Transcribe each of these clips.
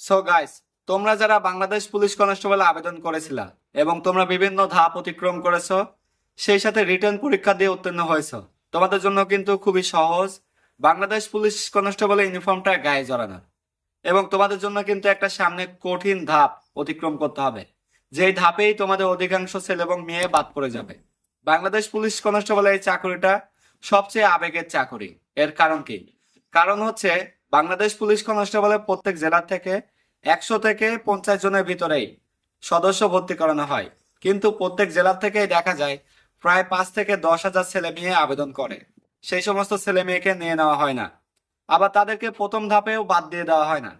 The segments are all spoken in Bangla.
সো গাইস তোমরা যারা বাংলাদেশ পুলিশ কনস্টেবল আবেদন করেছিলা এবং তোমরা বিভিন্ন ধাপ অতিক্রম করেছ, সেই সাথে রিটার্ন পরীক্ষা দিয়ে উত্তীর্ণ হয়েছো, তোমাদের জন্য কিন্তু খুবই সহজ। বাংলাদেশ পুলিশ কনস্টেবলের ইউনিফর্মটা গায়ে জড়ানো এবং তোমাদের জন্য কিন্তু একটা সামনে কঠিন ধাপ অতিক্রম করতে হবে, যেই ধাপেই তোমাদের অধিকাংশ ছেলে এবং মেয়ে বাদ পড়ে যাবে। বাংলাদেশ পুলিশ কনস্টেবলের এই চাকরিটা সবচেয়ে আবেগের চাকরি। এর কারণ কি? কারণ হচ্ছে বাংলাদেশ পুলিশ কনস্টেবলের প্রত্যেক জেলা থেকে একশো থেকে পঞ্চাশ জনের ভিতরেই সদস্য ভর্তি করানো হয়। কিন্তু প্রত্যেক জেলা থেকেই দেখা যায় প্রায় পাঁচ থেকে দশ হাজার ছেলে মেয়ে আবেদন করে। সেই সমস্ত ছেলে মেয়েকে নিয়ে নেওয়া হয় না। আবার তাদেরকে প্রথম ধাপেও বাদ দিয়ে দেওয়া হয় না।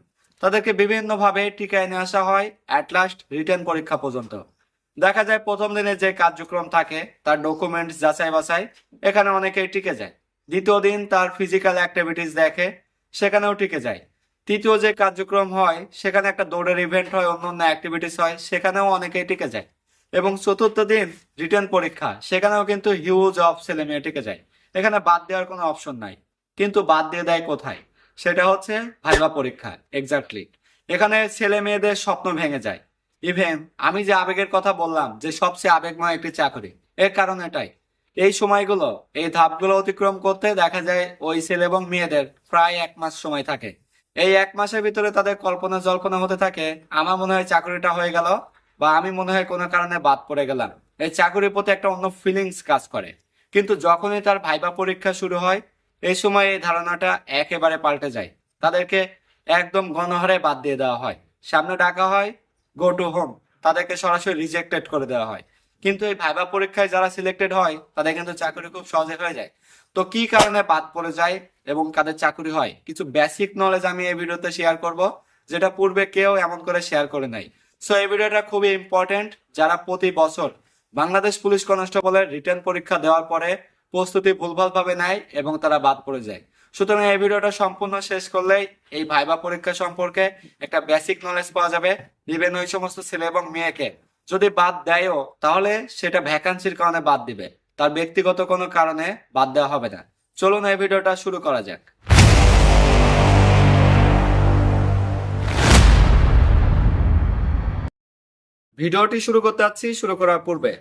তাদেরকে বিভিন্নভাবে টিকায় নিয়ে আসা হয় অ্যাট লাস্ট রিটার্ন পরীক্ষা পর্যন্ত। দেখা যায় প্রথম দিনে যে কার্যক্রম থাকে, তার ডকুমেন্টস যাচাই বাছাই এখানে অনেকেই টিকে যায়। দ্বিতীয় দিন তার ফিজিক্যাল অ্যাক্টিভিটিস দেখে সেখানেও টিকে যায়। তৃতীয় যে কার্যক্রম হয়, সেখানে একটা দৌড়ের ইভেন্ট হয় অন্য অন্য অ্যাক্টিভিটিস হয়, সেখানেও অনেকেই টিকে যায়। এবং চতুর্থ দিন রিটার্ন পরীক্ষা, সেখানেও কিন্তু হিউজ অফ ছেলে মেয়ে টিকে যায়। এখানে বাদ দেওয়ার কোনো অপশন নাই। কিন্তু বাদ দিয়ে দেয় কোথায়? সেটা হচ্ছে ভাইবা পরীক্ষা এক্স্যাক্টলি এখানে ছেলে মেয়েদের স্বপ্ন ভেঙে যায়। ইভেন আমি যে আবেগের কথা বললাম, যে সবচেয়ে আবেগময় একটি চাকরি, এর কারণ এটাই। এই সময়গুলো, এই ধাপগুলো অতিক্রম করতে দেখা যায় ওই ছেলে এবং মেয়েদের প্রায় এক মাস সময় থাকে। এই এক মাসের ভিতরে তাদের কল্পনা জল্পনা হতে থাকে, আমার মনে হয় চাকরিটা হয়ে গেল বা আমি মনে হয় কোনো কারণে বাদ পড়ে গেলাম। এই চাকরির প্রতি একটা অন্য ফিলিংস কাজ করে। কিন্তু যখনই তার ভাইবা পরীক্ষা শুরু হয়, এই সময় এই ধারণাটা একেবারে পাল্টে যায়। তাদেরকে একদম গণহারে বাদ দিয়ে দেওয়া হয়। সামনে ডাকা হয় গো টু হোম তাদেরকে সরাসরি রিজেক্টেড করে দেওয়া হয়। কিন্তু এই ভাইবা পরীক্ষায় যারা সিলেক্টেড হয়, তাদের কিন্তু চাকরি খুব সহজে হয়ে যায়। তো কি কারণে বাদ পড়ে যায় এবং কাদের চাকরি হয়? কিছু বেসিক নলেজ আমি এই ভিডিওতে শেয়ার করব, যেটা পূর্বে কেউ এমন করে শেয়ার করে নাই। সো এই ভিডিওটা খুবই ইম্পর্টেন্ট যারা প্রতি বছর বাংলাদেশ পুলিশ কনস্টেবলের রিটার্ন পরীক্ষা দেওয়ার পরে প্রস্তুতি ভুলভাল ভাবে নেয় এবং তারা বাদ পড়ে যায়। সুতরাং এই ভিডিওটা সম্পূর্ণ শেষ করলেই এই ভাইবা পরীক্ষা সম্পর্কে একটা বেসিক নলেজ পাওয়া যাবে। ইভেন ওই সমস্ত ছেলে এবং মেয়েকে যদি বাদ দেয়ও, তাহলে সেটা ভ্যাকান্সির কারণে বাদ দিবে। তার ব্যক্তিগত কোনো কারণে বাদ দেওয়া হবে না। চলুন এই ভিডিওটা শুরু করা যাক। ভিডিওটি শুরু করতে যাচ্ছি শুরু করার পূর্বে।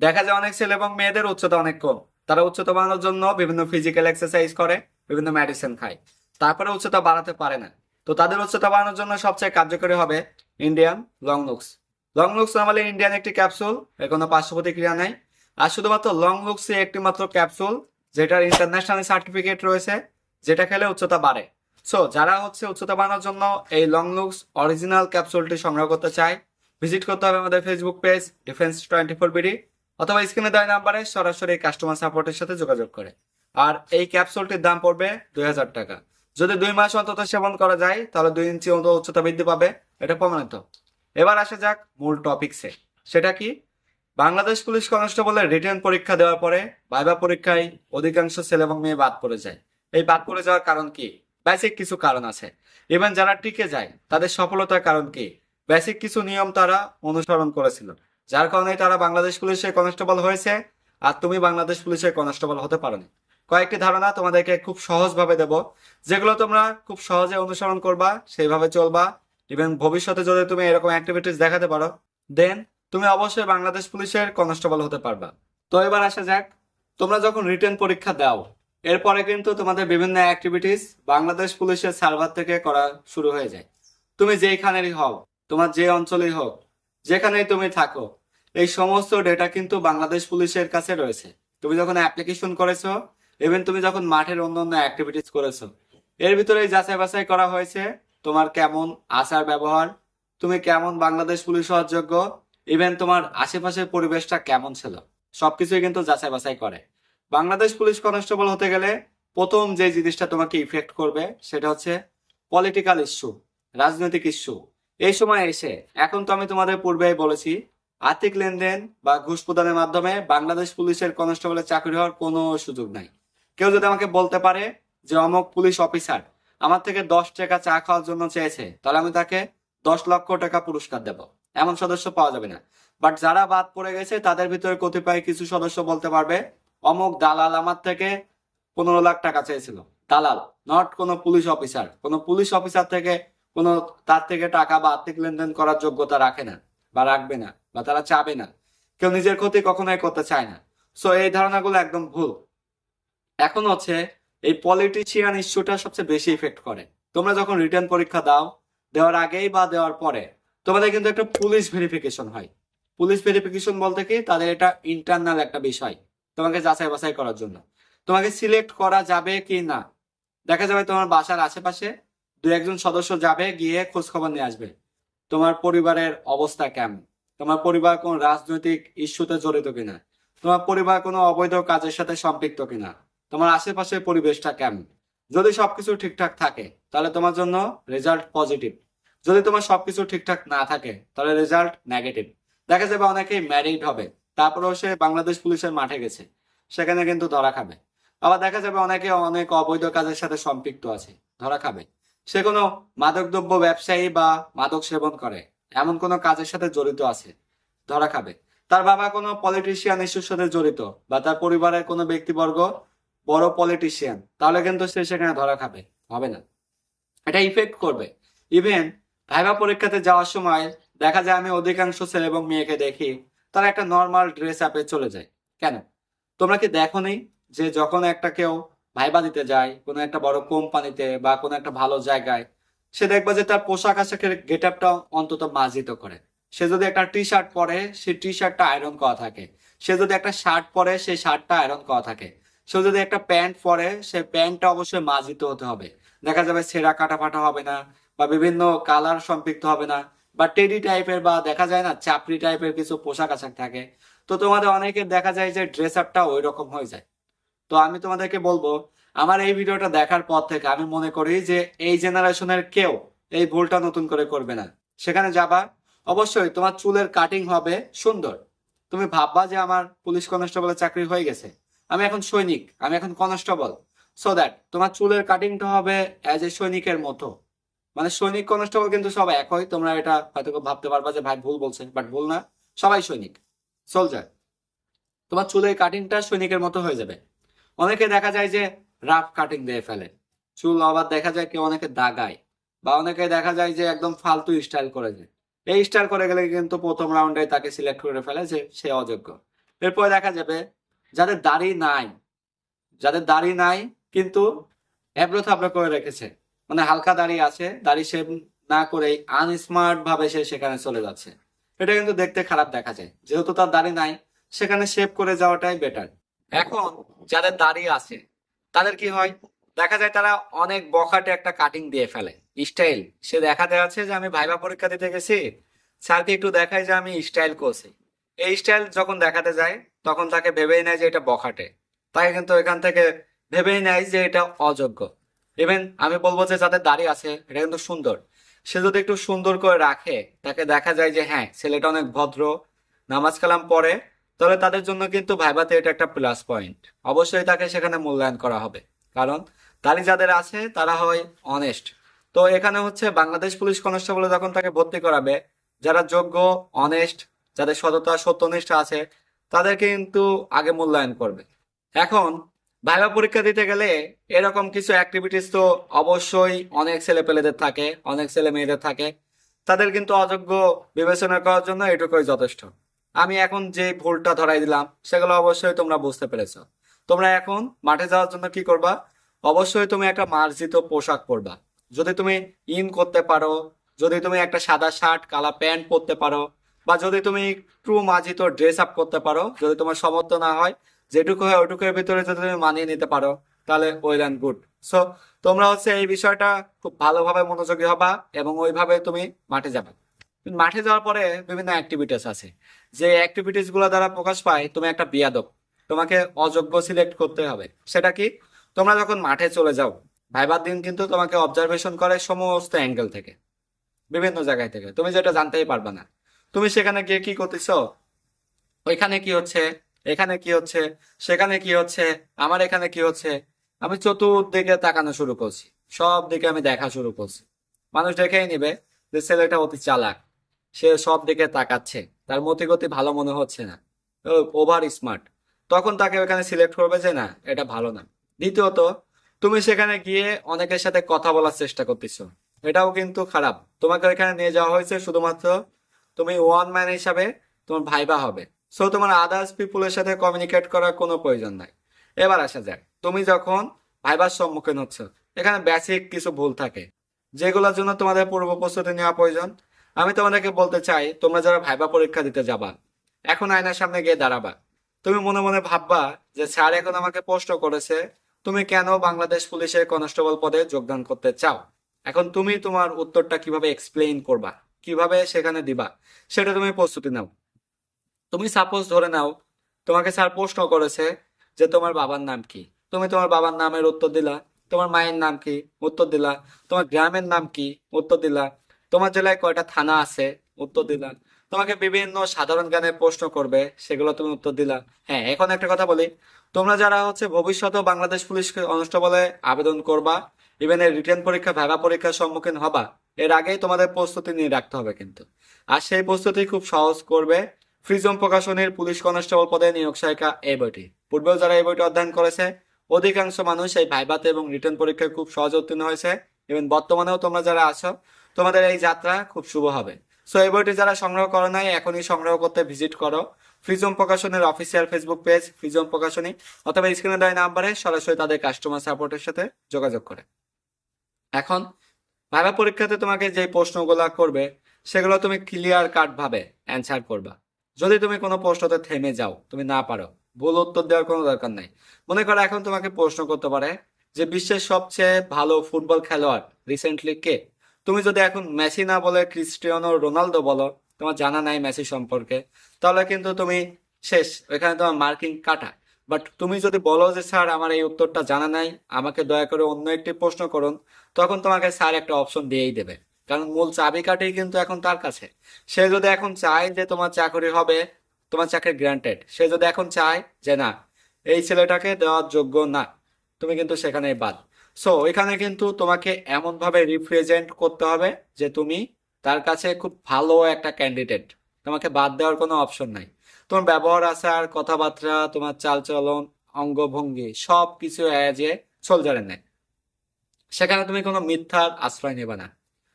দেখা যায় অনেক ছেলে এবং মেয়েদের উচ্চতা অনেক কম। তারা উচ্চতা বাড়ানোর জন্য বিভিন্ন ফিজিক্যাল এক্সারসাইজ করে, বিভিন্ন মেডিসিন খায়। তারপরে উচ্চতা বাড়াতে পারে না। তো তাদের উচ্চতা বাড়ানোর জন্য সবচেয়ে কার্যকরী হবে Indian long looks long looks নামালে Indian একটি ক্যাপসুল এর কোনো পার্শ্ব প্রতিক্রিয়া নেই। আর শুধুমাত্র লং লুকস একটি মাত্র ক্যাপসুল যেটার ইন্টারন্যাশনাল সার্টিফিকেট রয়েছে, যেটা খেলে উচ্চতা বাড়ে। সো যারা হচ্ছে উচ্চতা বাড়ানোর জন্য এই লং লুকস অরিজিনাল ক্যাপসুলটি সংগ্রহ করতে চায় ভিজিট করতে হবে আমাদের Facebook page defence twenty four BD অথবা স্ক্রিনে দেওয়া নাম্বারে সরাসরি কাস্টমার সাপোর্টের সাথে যোগাযোগ করে। আর এই ক্যাপসুলটির দাম পড়বে দুই হাজার টাকা। যদি দুই মাস অন্তত সেবন করা যায়, তাহলে দুই ইঞ্চি অন্তত উচ্চতা বৃদ্ধি পাবে। এটা প্রমাণিত। এবার আসা যাক মূল টপিকসে সেটা কি? বাংলাদেশ পুলিশ কনস্টেবলের রিটার্ন পরীক্ষা দেওয়ার পরে ভাইবা পরীক্ষায় অধিকাংশ ছেলে এবং মেয়ে বাদ পড়ে যায়। এই বাদ পড়ে যাওয়ার কারণ কি? বেসিক কিছু কারণ আছে। ইভেন যারা টিকে যায়, তাদের সফলতার কারণ কি? বেসিক কিছু নিয়ম তারা অনুসরণ করেছিল। যার কারণে তারা বাংলাদেশ পুলিশের কনস্টেবল হয়েছে আর তুমি বাংলাদেশ পুলিশের কনস্টেবল হতে পারোনি। কয়েকটি ধারণা তোমাদেরকে খুব সহজভাবে দেব। যেগুলো তোমরা খুব সহজে অনুসরণ করবা, সেইভাবে চলবা। ইভেন ভবিষ্যতে যদি তুমি এরকম অ্যাক্টিভিটিস দেখাতে পারো দেন তুমি অবশ্যই বাংলাদেশ পুলিশের কনস্টেবল হতে পারবা। তো এবার আসা যাক, তোমরা যখন রিটার্ন পরীক্ষা দাও, এরপরে কিন্তু তোমাদের বিভিন্ন অ্যাক্টিভিটিস বাংলাদেশ পুলিশের সার্ভার থেকে করা শুরু হয়ে যায়। তুমি যেইখানেরই হও, তোমার যে অঞ্চলেই হোক, যেখানেই তুমি থাকো, এই সমস্ত ডেটা কিন্তু বাংলাদেশ পুলিশের কাছে রয়েছে। তুমি যখন অ্যাপ্লিকেশন করেছ ইভেন তুমি যখন মাঠের অন্য অন্য অ্যাক্টিভিটিস করেছ, এর ভিতরে যাচাই বাছাই করা হয়েছে। তোমার কেমন আচার ব্যবহার? তুমি কেমন বাংলাদেশ পুলিশ হওয়ার যোগ্য? ইভেন তোমার আশেপাশের পরিবেশটা কেমন ছিল? সবকিছুই কিন্তু যাচাই বাছাই করে। বাংলাদেশ পুলিশ কনস্টেবল হতে গেলে প্রথম যে জিনিসটা তোমাকে ইফেক্ট করবে সেটা হচ্ছে পলিটিক্যাল ইস্যু রাজনৈতিক ইস্যু এই সময় এসে, এখন তো আমি তোমাদের পূর্বেই বলেছি, আর্থিক লেনদেন বা ঘুষ প্রদানের মাধ্যমে বাংলাদেশ পুলিশের কনস্টেবলের চাকরি হওয়ার কোনো সুযোগ নাই। কেউ যদি আমাকে বলতে পারে যে অমুক পুলিশ অফিসার আমার থেকে দশ টাকা চা খাওয়ার জন্য চেয়েছে, তাহলে আমি তাকে দশ লক্ষ টাকা পুরস্কার দেব। এমন সদস্য পাওয়া যাবে না। বাট যারা বাদ পড়ে গেছে, তাদের ভিতরে কতিপয় কিছু সদস্য বলতে পারবে, অমুক দালাল আমার থেকে পনেরো লাখ টাকা চেয়েছিল। দালাল নট কোনো পুলিশ অফিসার কোনো পুলিশ অফিসার থেকে কোনো, তার থেকে টাকা বা আর্থিক লেনদেন করার যোগ্যতা রাখে না, বা রাখবে না, বা তারা চাবে না। কেউ নিজের ক্ষতি কখনোই করতে চায় না। সো এই ধারণাগুলো একদম ভুল। এখন হচ্ছে এই পলিটিশিয়ান ইস্যুটা সবচেয়ে বেশি ইফেক্ট করে। তোমরা যখন রিটার্ন পরীক্ষা দাও, দেওয়ার আগেই বা দেওয়ার পরে, তোমাদের কিন্তু একটা পুলিশ ভেরিফিকেশন হয়। পুলিশ ভেরিফিকেশন বলতে কি? তাদের এটা ইন্টারনাল একটা বিষয়, তোমাকে যাচাই বাছাই করার জন্য। তোমাকে সিলেক্ট করা যাবে কি না? দেখা যাবে তোমার বাসার আশেপাশে দু একজন সদস্য যাবে, গিয়ে খোঁজ খবর নিয়ে আসবে। তোমার পরিবারের অবস্থা কেমন? তোমার পরিবার কোন রাজনৈতিক ইস্যুতে জড়িত কিনা? তোমার পরিবার কোনো অবৈধ কাজের সাথে সম্পৃক্ত কিনা? তোমার আশেপাশের পরিবেশটা কেমন? যদি সবকিছু ঠিকঠাক থাকে, তাহলে তোমার জন্য রেজাল্ট পজিটিভ যদি তোমার সবকিছু ঠিকঠাক না থাকে, তাহলে রেজাল্ট নেগেটিভ দেখা যাবে অনেকেই ম্যারিড হবে, তারপরেও সে বাংলাদেশ পুলিশের মাঠে গেছে, সেখানে কিন্তু ধরা খাবে। আবার দেখা যাবে অনেকে অনেক অবৈধ কাজের সাথে সম্পৃক্ত আছে, ধরা খাবে। সে কোনো মাদকদ্রব্য ব্যবসায়ী বা মাদক সেবন করে, এমন কোনো কাজের সাথে জড়িত আছে, ধরা খাবে। তার বাবা কোনো পলিটিশিয়ান ইস্যুর সাথে জড়িত, বা তার পরিবারের কোনো ব্যক্তিবর্গ বড় পলিটিশিয়ান তাহলে কিন্তু সে সেখানে ধরা খাবে, হবে না। এটা ইফেক্ট করবে। ইভেন ভাইবা পরীক্ষাতে যাওয়ার সময় দেখা যায় আমি অধিকাংশ ছেলে এবং মেয়েকে দেখি, তারা একটা নর্মাল ড্রেস আপে চলে যায়। কেন? তোমরা কি দেখো যে যখন একটা কেউ ভাইবা দিতে যায়, কোনো একটা বড় কোম্পানিতে বা কোনো একটা ভালো জায়গায়, সে দেখবে যে তার পোশাক আশাকের গেট আপটা অন্তত মার্জিত করে। সে যদি একটা টি শার্ট পরে, সে টি শার্টটা আয়রন করা থাকে। সে যদি একটা শার্ট পরে সেই শার্টটা আয়রন করা থাকে। সে যদি একটা প্যান্ট পরে সেই প্যান্টটা অবশ্যই মার্জিত হতে হবে। দেখা যাবে ছেঁড়া কাটা ফাটা হবে না বা বিভিন্ন কালার সম্পৃক্ত হবে না বা টেডি টাইপের বা দেখা যায় না, চাপড়ি টাইপের কিছু পোশাক আশাক থাকে। তো তোমাদের অনেকের দেখা যায় যে ড্রেস আপটা ওই রকম হয়ে যায়। তো আমি তোমাদেরকে বলব, আমার এই ভিডিওটা দেখার পর থেকে আমি মনে করি যে এই জেনারেশনের কেউ এই ভুলটা নতুন করে করবে না। সেখানে যাবা, অবশ্যই তোমার চুলের কাটিং হবে সুন্দর। তুমি ভাববা যে আমার পুলিশ কনস্টেবলের চাকরি হয়ে গেছে। আমি এখন সৈনিক, আমি এখন কনস্টেবল সো দ্যাট তোমার চুলের কাটিংটা হবে অ্যাজ এ সৈনিকের মতো। মানে সৈনিক কনস্টেবল কিন্তু সব একই তোমরা এটা হয়তো ভাবতে পারবা যে ভাই ভুল বলছে বাট ভুল না। সবাই সৈনিক সোলজার তোমার চুলের কাটিংটা সৈনিকের মতো হয়ে যাবে। অনেকে দেখা যায় যে রাফ কাটিং দিয়ে ফেলে। চুল আবার দেখা যায় কেউ অনেকে দাগায়, বা অনেকে দেখা যায় যে একদম ফালতু স্টাইল করে যায় এই স্টাইল করে গেলে কিন্তু প্রথম রাউন্ডে তাকে সিলেক্ট করে ফেলে যে সে অযোগ্য। এরপরে দেখা যাবে যাদের দাড়ি নাই, যাদের দাড়ি নাই কিন্তু এবড়ো থাবড়ো করে রেখেছে। মানে হালকা দাড়ি আছে, দাড়ি শেভ না করেই আনস্মার্ট ভাবে সে সেখানে চলে যাচ্ছে। এটা কিন্তু দেখতে খারাপ দেখা যায়। যেহেতু তার দাড়ি নাই, সেখানে শেভ করে যাওয়াটাই বেটার এখন যাদের দাড়ি আছে, তাদের কি হয়? দেখা যায় তারা অনেক বখাটে একটা কাটিং দিয়ে ফেলে। স্টাইল, সে দেখাতে আছে যে আমি ভাইবা পরীক্ষা দিতে গেছি, স্যারকে একটু দেখায় যে আমি স্টাইল করছি। এই স্টাইল যখন দেখাতে যায় তখন তাকে ভেবেই নেয় যে এটা বখাটে। তাকে কিন্তু এখান থেকে ভেবেই নেয় যে এটা অযোগ্য। ইভেন আমি বলব যে যাদের দাড়ি আছে, এটা কিন্তু সুন্দর। সে যদি একটু সুন্দর করে রাখে, তাকে দেখা যায় যে হ্যাঁ ছেলেটা অনেক ভদ্র, নামাজ কালাম পড়ে, তাহলে তাদের জন্য কিন্তু ভাইবাতে এটা একটা প্লাস পয়েন্ট অবশ্যই তাকে সেখানে মূল্যায়ন করা হবে। কারণ দাড়ি যাদের আছে, তারা হয় অনেস্ট তো এখানে হচ্ছে বাংলাদেশ পুলিশ কনস্টেবলে যখন তাকে ভর্তি করাবে, যারা যোগ্য অনেস্ট যাদের সততা সত্যনিষ্ঠা আছে তাদেরকে কিন্তু আগে মূল্যায়ন করবে। এখন ভাইবা পরীক্ষা দিতে গেলে এরকম কিছু অ্যাক্টিভিটিস তো অবশ্যই অনেক ছেলে পেলেদের থাকে, অনেক ছেলে মেয়েদের থাকে। তাদের কিন্তু অযোগ্য বিবেচনা করার জন্য এটুকুই যথেষ্ট। আমি এখন যে ভুলটা ধরাই দিলাম, সেগুলো অবশ্যই তোমরা বুঝতে পেরেছ। তোমরা এখন মাঠে যাওয়ার জন্য কি করবা? অবশ্যই তুমি একটা মার্জিত পোশাক পরবা। যদি তুমি ইন করতে পারো, যদি তুমি একটা সাদা শার্ট, কালা প্যান্ট পরতে পারো বা যদি তুমি একটু মার্জিত ড্রেস আপ করতে পারো, যদি তোমার সমর্থ না হয়, যেটুকু হয় ওটুকুর ভিতরে যদি তুমি মানিয়ে নিতে পারো, তাহলে ওয়েল অ্যান্ড গুড সো তোমরা হচ্ছে এই বিষয়টা খুব ভালোভাবে মনোযোগী হবা এবং ওইভাবে তুমি মাঠে যাবে। মাঠে যাওয়ার পরে বিভিন্ন অ্যাক্টিভিটিস আছে। যে অ্যাক্টিভিটিসগুলো দ্বারা প্রকাশ পায়, তুমি একটা বিয়াদব। তোমাকে অযোগ্য সিলেক্ট করতে হবে। সেটা কি? তোমরা যখন মাঠে চলে যাও, ভাইবার দিন কিন্তু তোমাকে অবজারভেশন করে সমস্ত অ্যাঙ্গেল থেকে, বিভিন্ন জায়গায় থেকে। তুমি যেটা জানতেই পারবে না। তুমি সেখানে গিয়ে কি করতেছো? ওইখানে কি হচ্ছে? এখানে কি হচ্ছে? সেখানে কি হচ্ছে? আমার এখানে কি হচ্ছে? আমি চতুর্দিকে তাকানো শুরু করছি। সব দিকে আমি দেখা শুরু করছি। মানুষ দেখেই নিবে যে ছেলেটা অতি চালাক। সে সব দিকে তাকাচ্ছে। তার মতিগতি ভালো মনে হচ্ছে না। Over smart. তখন তাকে ওখানে সিলেক্ট করবে যে, না, এটা ভালো না। দ্বিতীয়ত, তুমি সেখানে গিয়ে অনেকের সাথে কথা বলার চেষ্টা করতেছো। এটাও কিন্তু খারাপ। তোমাকে এখানে নিয়ে যাওয়া হয়েছে শুধুমাত্র তুমি ওয়ান ম্যান হিসাবে তোমার ভাইবা হবে। সো তোমার আদার্স পিপুলের সাথে কমিউনিকেট করার কোনো প্রয়োজন নাই। এবার আসা যাক, তুমি যখন ভাইবার সম্মুখীন হচ্ছ, এখানে বেসিক কিছু ভুল থাকে, যেগুলোর জন্য তোমাদের পূর্ব প্রস্তুতি নেওয়া প্রয়োজন। আমি তোমাদেরকে বলতে চাই, তোমরা যারা ভাইবা পরীক্ষা দিতে যাবা, এখন আয়নার সামনে গিয়ে দাঁড়াবা। তুমি মনে মনে ভাববা যে, স্যার এখন আমাকে প্রশ্ন করেছে, তুমি কেন বাংলাদেশ পুলিশের কনস্টেবল পদে যোগদান করতে চাও? এখন তুমি তোমার উত্তরটা কীভাবে এক্সপ্লেইন করবা? কীভাবে সেখানে দিবা, সেটা তুমি প্রস্তুতি নাও। তুমি সাপোজ ধরে নাও, তোমাকে স্যার প্রশ্ন করেছে যে তোমার বাবার নাম কি? তুমি তোমার বাবার নামের উত্তর দিলা, তোমার মায়ের নাম কি? উত্তর দিলা, তোমার গ্রামের নাম কি? উত্তর দিলা, তোমার জেলায় কয়টা থানা আছে? উত্তর দিলা। তোমাকে বিভিন্ন সাধারণ জ্ঞানের প্রশ্ন করবে, সেগুলো তুমি উত্তর দিলা। হ্যাঁ এখন একটা কথা বলি, তোমরা যারা হচ্ছে ভবিষ্যতে বাংলাদেশ পুলিশ কনস্টেবলে আবেদন করবা ইভেন রিটার্ন পরীক্ষা ভাবা পরীক্ষার সম্মুখীন হবা এর আগেই তোমাদের প্রস্তুতি নিয়ে রাখতে হবে কিন্তু। আর সেই প্রস্তুতি খুব সহজ করবে ফ্রিজম প্রকাশনীর পুলিশ কনস্টেবল পদে নিয়োগ সহায়িকা এই বইটি। পূর্বেও যারা এই বইটি অধ্যয়ন করেছে, অধিকাংশ মানুষ এই ভাইবাতে এবং রিটার্ন পরীক্ষায় খুব সহজে উত্তীর্ণ হয়েছে। ইভেন বর্তমানেও তোমরা যারা আছো, তোমাদের এই যাত্রা খুব শুভ হবে। সো এই বইটি যারা সংগ্রহ করো নাই, এখনই সংগ্রহ করতে ভিজিট করো। ফ্রিজম প্রকাশনের অফিসিয়াল ফেসবুক পেজ ফ্রিজম প্রকাশনী, অথবা স্ক্রিনে দেওয়া নাম্বারে সরাসরি তাদের কাস্টমার সাপোর্টের সাথে যোগাযোগ করে। এখন ভাইবা পরীক্ষাতে তোমাকে যে প্রশ্নগুলো করবে, সেগুলো তুমি ক্লিয়ার কাট ভাবে অ্যান্সার করবা। যদি তুমি কোনো প্রশ্নতে থেমে যাও, তুমি না পারো, ভুল উত্তর দেওয়ার কোনো দরকার নাই। মনে করো এখন তোমাকে প্রশ্ন করতে পারে যে বিশ্বের সবচেয়ে ভালো ফুটবল খেলোয়াড় রিসেন্টলি কে? তুমি যদি এখন মেসি না বলে ক্রিস্টিয়ানো রোনালদো বলো, তোমার জানা নাই মেসি সম্পর্কে, তাহলে কিন্তু তুমি শেষ, ওইখানে তোমার মার্কিং কাটা। বাট তুমি যদি বলো যে, স্যার, আমার এই উত্তরটা জানা নাই, আমাকে দয়া করে অন্য একটি প্রশ্ন করুন, তখন তোমাকে স্যার একটা অপশন দিয়েই দেবে। কারণ মূল চাবিকাঠি কিন্তু এখন তার কাছে। সে যদি এখন চায় যে, তোমার চাকরি হবে, তোমার চাকরি গ্রান্টেড সে যদি এখন চায় যে, না, এই ছেলেটাকে দেওয়ার যোগ্য না, তুমি কিন্তু সেখানে বাদ। সো এখানে কিন্তু তোমাকে এমন ভাবে রিপ্রেজেন্ট করতে হবে যে, তুমি তার কাছে খুব ভালো একটা ক্যান্ডিডেট তোমাকে বাদ দেওয়ার কোনো অপশন নাই। তোমার ব্যবহার আচার কথাবার্তা, তোমার চালচলন, অঙ্গভঙ্গি সব কিছু অ্যাজে সোলজারের নেয় সেখানে তুমি কোনো মিথ্যার আশ্রয় নেবে না।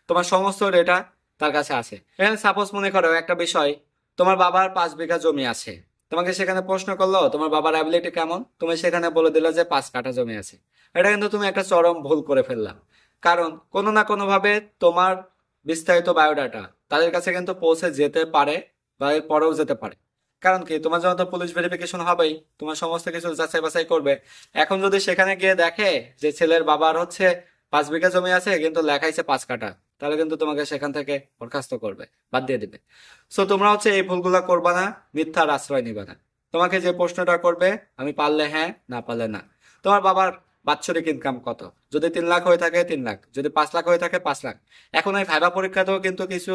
তোমার সমস্ত ডেটা তার কাছে আছে। এখানে সাপোজ মনে করো একটা বিষয়, তোমার বাবার পাঁচ বিঘা জমি আছে। তোমাকে সেখানে প্রশ্ন করল, তোমার বাবার অ্যাবিলিটি কেমন? তুমি সেখানে বলে দিলে যে পাঁচ কাঠা জমি আছে। এটা কিন্তু তুমি একটা চরম ভুল করে ফেললাম কারণ কোনো না কোনো ভাবে তোমার বিস্তারিত বায়োডাটা তাদের কাছে কিন্তু পৌঁছে যেতে পারে বা এর পরেও যেতে পারে। কারণ কি? তোমার জন্য তো পুলিশ ভেরিফিকেশন হবেই। তোমার সমস্ত কিছু যাচাই বাছাই করবে। এখন যদি সেখানে গিয়ে দেখে যে ছেলের বাবার হচ্ছে পাঁচ বিঘা জমি আছে, কিন্তু লেখাইছে পাঁচ কাঠা, তাহলে কিন্তু তোমাকে সেখান থেকে বরখাস্ত করবে, বাদ দিয়ে দিবে। সো তোমরা হচ্ছে এই ভুলগুলা করবা না, মিথ্যার আশ্রয় নিবে না। তোমাকে যে প্রশ্নটা করবে, আমি পারলে হ্যাঁ না পারলে না। তোমার বাবার বাৎসরিক ইনকাম কত? যদি তিন লাখ হয়ে থাকে, তিন লাখ। যদি পাঁচ লাখ হয়ে থাকে, পাঁচ লাখ। এখন এই ভাইবা পরীক্ষাতেও কিন্তু কিছু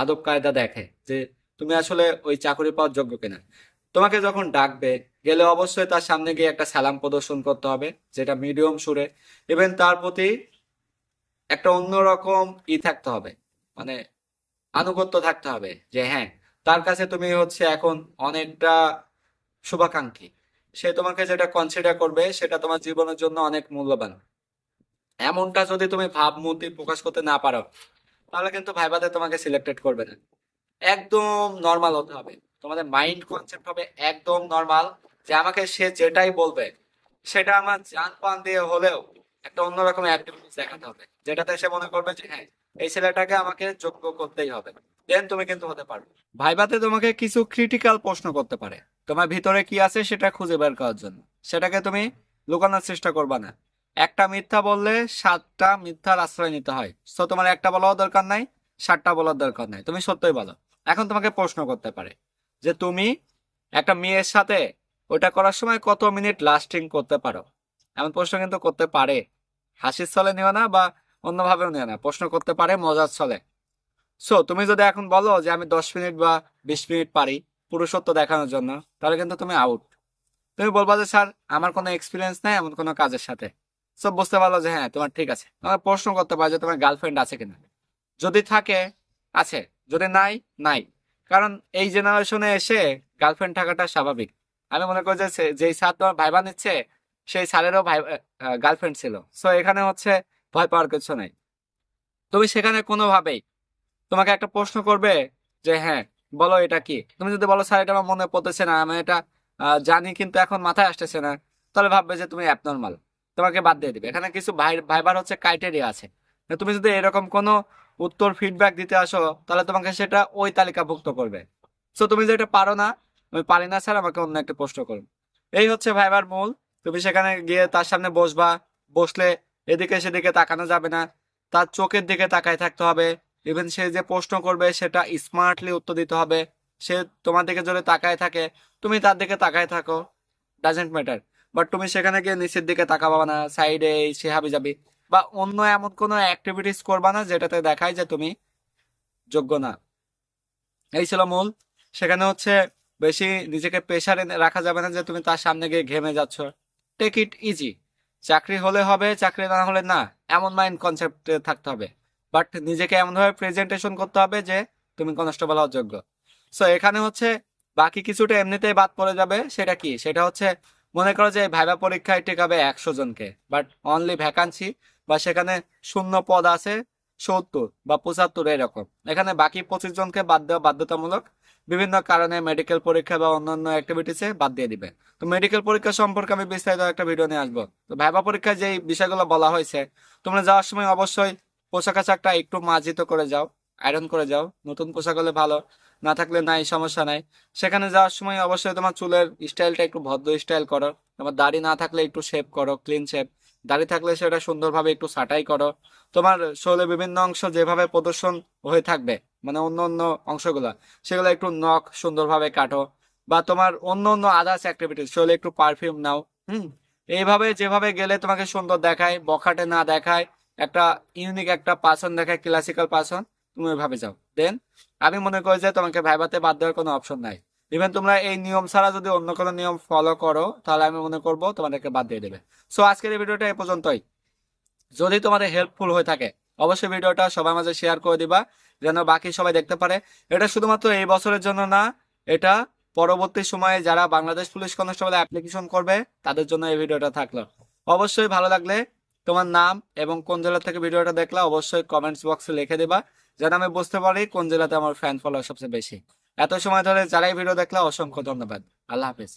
আদব কায়দা দেখে যে তুমি আসলে ওই চাকরি পাওয়ার যোগ্য কিনা? তোমাকে যখন ডাকবে, গেলে অবশ্যই তার সামনে গিয়ে একটা সালাম প্রদর্শন করতে হবে, যেটা মিডিয়াম সুরে। ইভেন তার প্রতি একটা অন্যরকম ই থাকতে হবে মানে আনুগত্য থাকতে হবে যে হ্যাঁ তার কাছে তুমি হচ্ছে এখন অনেকটা শুভাকাঙ্ক্ষী। সে তোমাকে যেটা কনসিডার করবে, সেটা তোমার জীবনের জন্য অনেক মূল্যবান। এমনটা যদি তুমি ভাবমূর্তি প্রকাশ করতে না পারো, তাহলে কিন্তু ভাইবাতে তোমাকে সিলেক্টেড করবে না। একদম নর্মাল হতে হবে। তোমাদের মাইন্ড কনসেপ্ট হবে একদম নর্মাল যে আমাকে সে যেটাই বলবে, সেটা আমার জান পান দিয়ে হলেও একটা অন্যরকম অ্যাক্টিভিটিস দেখাতে হবে। যেটাতে সে মনে করবে যে হ্যাঁ এই ছেলেটাকে আমাকে যোগ্য করতেই হবে। দেন তুমি কিন্তু হতে পারবে। ভাইবাতে তোমাকে কিছু ক্রিটিক্যাল প্রশ্ন করতে পারে। তোমার ভিতরে কি আছে সেটা খুঁজে বের করার জন্য। সেটাকে তুমি লুকানোর চেষ্টা করবা না। একটা মিথ্যা বললে সাতটা মিথ্যার আশ্রয় নিতে হয়। তো তোমার একটা বলাও দরকার নাই, সাতটা বলার দরকার নাই। তুমি সত্যই বলো। এখন তোমাকে প্রশ্ন করতে পারে যে তুমি একটা মেয়ের সাথে ওটা করার সময় কত মিনিট লাস্টিং করতে পারো? এমন প্রশ্ন কিন্তু করতে পারে। হাসির ছলে নিও না বা অন্যভাবেও নিও না, প্রশ্ন করতে পারে মজার ছলে। সো তুমি যদি এখন বলো যে আমি দশ মিনিট বা বিশ মিনিট পারি পুরুষত্ব দেখানোর জন্য, তাহলে কিন্তু তুমি আউট তুমি বলবা যে, স্যার, আমার কোনো এক্সপিরিয়েন্স নেই এমন কোনো কাজের সাথে। সব বুঝতে পারল যে হ্যাঁ তোমার ঠিক আছে। তোমার প্রশ্ন করতে পারো যে তোমার গার্লফ্রেন্ড আছে কিনা। যদি থাকে, আছে। যদি নাই নাই। কারণ এই জেনারেশনে এসে গার্লফ্রেন্ড থাকাটা স্বাভাবিক। আমি মনে করি যে যেই স্যার তোমার ভাইবা নিচ্ছে, সেই স্যারেরও ভাই গার্লফ্রেন্ড ছিল। সো এখানে হচ্ছে ভয় পাওয়ার কিছু নাই। তুমি সেখানে কোনোভাবেই তোমাকে একটা প্রশ্ন করবে যে হ্যাঁ বলো এটা কি? তুমি যদি বলো, স্যার, এটা আমার মনে পড়তেছে না, আমি এটা জানি কিন্তু এখন মাথায় আসতেছে না। তাহলে ভাববে যে তুমি অ্যাবনর্মাল তোমাকে বাদ দিয়ে দিবে। এখানে কিছু ভাই, ভাইবার হচ্ছে ক্রাইটেরিয়া আছে। তুমি যদি এরকম কোনো উত্তর ফিডব্যাক দিতে আসো, তাহলে তোমাকে সেটা ওই তালিকাভুক্ত করবে। সো তুমি যে এটা পারো না আমি পারি না স্যার, আমাকে অন্য একটা প্রশ্ন করুন এই হচ্ছে ভাইবার মূল। তুমি সেখানে গিয়ে তার সামনে বসবা, বসলে এদিকে সেদিকে তাকানো যাবে না। তার চোখের দিকে তাকায় থাকতে হবে। ইভেন সে যে প্রশ্ন করবে, সেটা স্মার্টলি উত্তর দিতে হবে। সে তোমার দিকে যদি তাকায় থাকে, তুমি তার দিকে তাকায় থাকো। ডাজেন্ট ম্যাটার বাট তুমি সেখানে গিয়ে নিচের দিকে তাকাবা না সাইডে সে হাবি যাবি বা অন্য এমন কোনো অ্যাক্টিভিটিস করবা না যেটাতে দেখায় যে তুমি যোগ্য না। এই ছিল মূল। সেখানে হচ্ছে বেশি নিজেকে প্রেশারে রাখা যাবে না যে তুমি তার সামনে গিয়ে ঘেমে যাচ্ছ। টেক ইট ইজি চাকরি হলে হবে, চাকরি না হলে না। এমন মাইন্ড কনসেপ্টে থাকতে হবে। বাট নিজেকে এমনভাবে প্রেজেন্টেশন করতে হবে যে তুমি কনস্টেবল হওয়ার যোগ্য। সো এখানে হচ্ছে বাকি কিছুটা এমনিতেই বাদ পড়ে যাবে। সেটা কি? সেটা হচ্ছে মনে করো যে ভাইবা পরীক্ষায় টেকাবে একশো জনকে। বাট অনলি ভ্যাকান্সি বা সেখানে শূন্য পদ আছে সত্তর বা পঁচাত্তর এরকম। এখানে বাকি পঁচিশ জনকে বাদ দেওয়া বাধ্যতামূলক। বিভিন্ন কারণে মেডিকেল পরীক্ষা বা অন্যান্য অ্যাক্টিভিটিসে বাদ দিয়ে দিবে। তো মেডিকেল পরীক্ষা সম্পর্কে আমি বিস্তারিত একটা ভিডিও নিয়ে আসব। তো ভাইবা পরীক্ষায় যেই বিষয়গুলো বলা হয়েছে, তোমরা যাওয়ার সময় অবশ্যই পোশাক আশাকটা একটু মার্জিত করে যাও আয়রন করে যাও। নতুন পোশাক হলে ভালো, না থাকলে নাই, সমস্যা নাই। সেখানে যাওয়ার সময় অবশ্যই তোমার চুলের স্টাইলটা একটু ভদ্র স্টাইল করো। তোমার দাড়ি না থাকলে একটু শেপ করো ক্লিন শেপ দাড়ি থাকলে সেটা সুন্দরভাবে একটু ছাঁটাই করো। তোমার শরীরের বিভিন্ন অংশ যেভাবে প্রদর্শন হয়ে থাকবে মানে অন্য অন্য অংশগুলো, সেগুলো একটু নখ সুন্দরভাবে কাটো বা তোমার অন্য অন্য আদার্স অ্যাক্টিভিটিস শরীরে একটু পারফিউম নাও, হুম? এইভাবে যেভাবে গেলে তোমাকে সুন্দর দেখায়, বখাটে না দেখায়, একটা ইউনিক একটা পার্সন দেখায় ক্লাসিক্যাল পার্সন তুমি ওইভাবে যাও। দেন আমি মনে করি যে তোমাকে ভাইবাতে বাদ দেওয়ার কোনো অপশন নাই। ইভেন তোমরা এই নিয়ম ছাড়া যদি অন্য কোনো নিয়ম ফলো করো, তাহলে আমি মনে করব তোমাদেরকে বাদ দিয়ে দেবে। সো আজকের এই ভিডিওটা এ পর্যন্তই। যদি তোমাদের হেল্পফুল হয়ে থাকে, অবশ্যই ভিডিওটা সবার মাঝে শেয়ার করে দিবা, যেন বাকি সবাই দেখতে পারে। এটা শুধুমাত্র এই বছরের জন্য না, এটা পরবর্তী সময়ে যারা বাংলাদেশ পুলিশ কনস্টেবল অ্যাপ্লিকেশন করবে, তাদের জন্য এই ভিডিওটা থাকল। অবশ্যই ভালো লাগলে তোমার নাম এবং কোন জেলা থেকে ভিডিওটা দেখলা, অবশ্যই কমেন্টস বক্সে লিখে দিবা, যেন আমি বুঝতে পারি কোন জেলাতে আমার ফ্যান ফলোয়ার সবচেয়ে বেশি। এত সময় ধরে যারাই ভিডিও দেখলে অসংখ্য ধন্যবাদ। আল্লাহ হাফিজ।